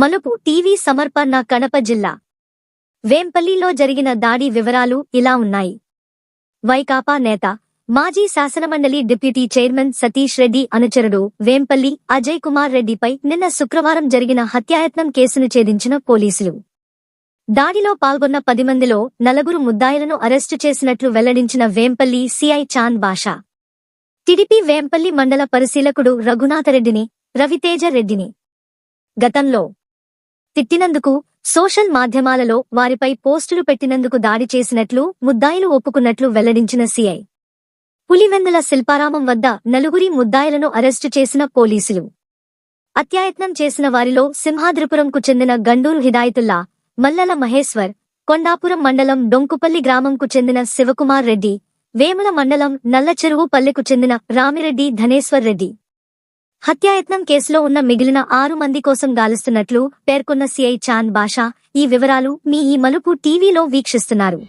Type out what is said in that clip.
మలుపు టీవీ సమర్పణ కడప జిల్లా. వేంపల్లిలో జరిగిన దాడి వివరాలు ఇలా ఉన్నాయి. వైకాపా నేత మాజీ శాసనమండలి డిప్యూటీ చైర్మన్ సతీష్ రెడ్డి అనుచరుడు వేంపల్లి అజయ్ కుమార్ రెడ్డిపై నిన్న శుక్రవారం జరిగిన హత్యాయత్నం కేసును ఛేదించిన పోలీసులు. దాడిలో పాల్గొన్న పది మందిలో నలుగురు ముద్దాయిలను అరెస్టు చేసినట్లు వెల్లడించిన వేంపల్లి సిఐ చాంద్ బాషా. టిడిపి వేంపల్లి మండల పరిశీలకుడు రఘునాథరెడ్డిని రవితేజ రెడ్డిని. గతంలో తిట్టినందుకు సోషల్ మాధ్యమాలలో వారిపై పోస్టులు పెట్టినందుకు దాడి చేసినట్లు ముద్దాయిలు ఒప్పుకున్నట్లు వెల్లడించిన సీఐ. పులివెందుల శిల్పారామం వద్ద నలుగురి ముద్దాయిలను అరెస్టు చేసిన పోలీసులు. అత్యాయత్నం చేసిన వారిలో సింహాద్రిపురంకు చెందిన గండూరు హిదాయతుల్లా మల్లల మహేశ్వర్ కొండాపురం మండలం డొంకుపల్లి గ్రామంకు చెందిన శివకుమార్ రెడ్డి వేముల మండలం నల్లచెరువు పల్లెకు చెందిన రామిరెడ్డి ధనేశ్వర్ రెడ్డి. హత్యాయత్నం కేసులో ఉన్న మిగిలిన ఆరు మంది కోసం గాలిస్తున్నట్లు పేర్కొన్న సిఐ చాంద్ బాషా ఈ వివరాలు మీ ఈ మలుపు టీవీలో వీక్షిస్తున్నారు.